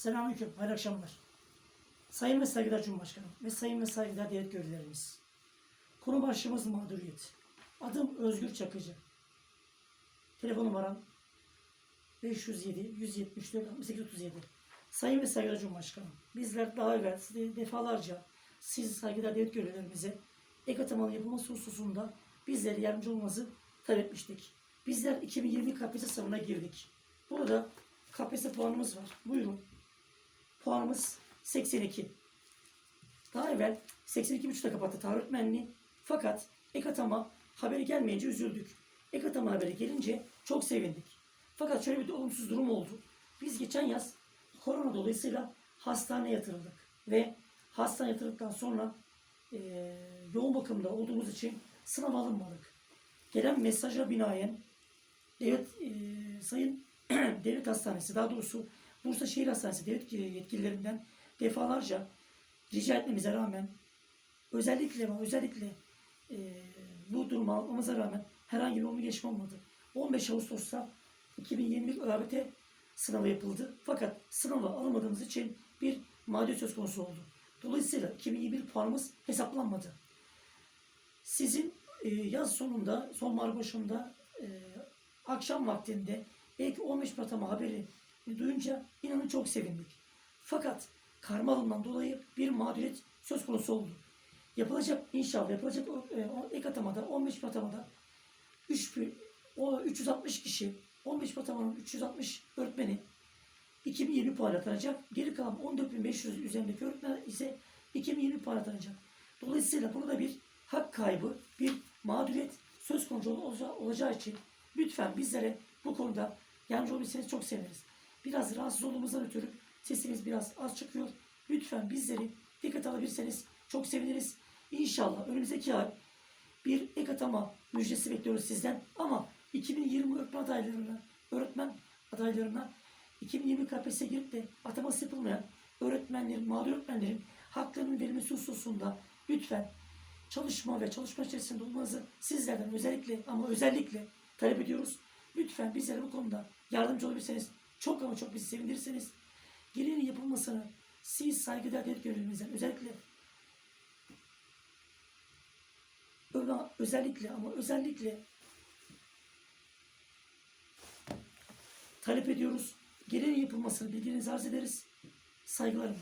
Selamünaleyküm, hayırlı akşamlar. Sayın ve saygıdeğer Cumhurbaşkanım ve sayın ve saygıdeğer devlet görevlilerimiz. Konu başlığımız mağduriyet. Adım Özgür Çakıcı. Telefon numaram 507 174 68 37. Sayın ve saygıdeğer Cumhurbaşkanım, bizler daha evvel size defalarca siz saygıdeğer devlet görevlilerimize ek atamanın yapılması hususunda bizlere yardımcı olmanızı talep etmiştik. Bizler 2020 KPSS sınavına girdik. Burada KPSS puanımız var. Buyurun. Puanımız 82. Daha evvel 82.5'ta kapattı tarih öğretmenliği. Fakat ek atama haberi gelmeyince üzüldük. Ek atama haberi gelince çok sevindik. Fakat şöyle bir de olumsuz durum oldu. Biz geçen yaz korona dolayısıyla hastaneye yatırıldık. Ve hastaneye yatırıldıktan sonra eee, yoğun bakımda olduğumuz için sınav alınmadık. Gelen mesaja binaen devlet eee, sayın devlet hastanesi daha doğrusu Bursa Şehir Hastanesi devlet yetkililerinden defalarca rica etmemize rağmen özellikle ama özellikle eee, bu durumu almamıza rağmen herhangi bir olumlu gelişme olmadı. 15 Ağustos'ta 2020 ÖABT sınavı yapıldı. Fakat sınava alamadığımız için bir mağduriyet söz konusu oldu. Dolayısıyla 2021 puanımız hesaplanmadı. Sizin e, yaz sonunda, sonbahar başında e, akşam vaktinde belki 15 Mart'ama haberi duyunca inanın çok sevindik. Fakat karma alımdan dolayı bir mağduriyet söz konusu oldu. Yapılacak inşallah yapılacak e, ek atamada 15 atamada 3, o 360 kişi 15 atamanın 360 öğretmeni 2020 puan atanacak. Geri kalan 14.500 üzerindeki öğretmen ise 2020 puan atanacak. Dolayısıyla burada bir hak kaybı, bir mağduriyet söz konusu olacağı, için lütfen bizlere bu konuda yardımcı olabilirseniz çok seviniriz. Biraz rahatsız olduğumuzdan ötürü sesimiz biraz az çıkıyor. Lütfen bizleri dikkat alabilirseniz çok seviniriz. İnşallah önümüzdeki ay bir ek atama müjdesi bekliyoruz sizden. Ama 2020 öğretmen adaylarına, öğretmen adaylarına 2020 KPSS'ye girip de ataması yapılmayan öğretmenlerin, mağdur öğretmenlerin haklarının verilmesi hususunda lütfen çalışma ve çalışma içerisinde olmanızı sizlerden özellikle ama özellikle talep ediyoruz. Lütfen bizlere bu konuda yardımcı olabilirseniz çok ama çok bizi sevindirirseniz gereğinin yapılmasını siz saygıdeğer devlet görevlimizden özellikle Öyle- özellikle ama özellikle talep ediyoruz. Gereğinin yapılmasını bilginizi arz ederiz. Saygılarımla.